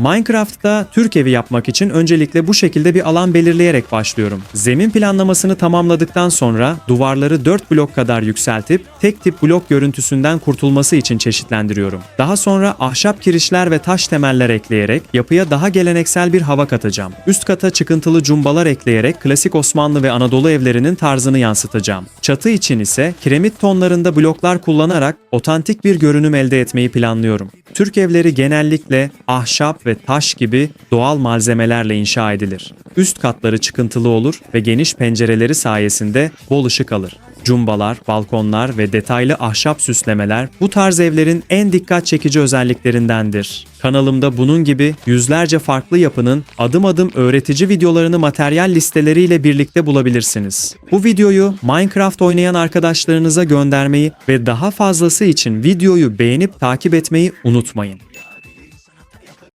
Minecraft'ta Türk evi yapmak için öncelikle bu şekilde bir alan belirleyerek başlıyorum. Zemin planlamasını tamamladıktan sonra duvarları 4 blok kadar yükseltip tek tip blok görüntüsünden kurtulması için çeşitlendiriyorum. Daha sonra ahşap kirişler ve taş temeller ekleyerek yapıya daha geleneksel bir hava katacağım. Üst kata çıkıntılı cumbalar ekleyerek klasik Osmanlı ve Anadolu evlerinin tarzını yansıtacağım. Çatı için ise kiremit tonlarında bloklar kullanarak otantik bir görünüm elde etmeyi planlıyorum. Türk evleri genellikle ahşap ve taş gibi doğal malzemelerle inşa edilir. Üst katları çıkıntılı olur ve geniş pencereleri sayesinde bol ışık alır. Cumbalar, balkonlar ve detaylı ahşap süslemeler bu tarz evlerin en dikkat çekici özelliklerindendir. Kanalımda bunun gibi yüzlerce farklı yapının adım adım öğretici videolarını materyal listeleriyle birlikte bulabilirsiniz. Bu videoyu Minecraft oynayan arkadaşlarınıza göndermeyi ve daha fazlası için videoyu beğenip takip etmeyi unutmayın.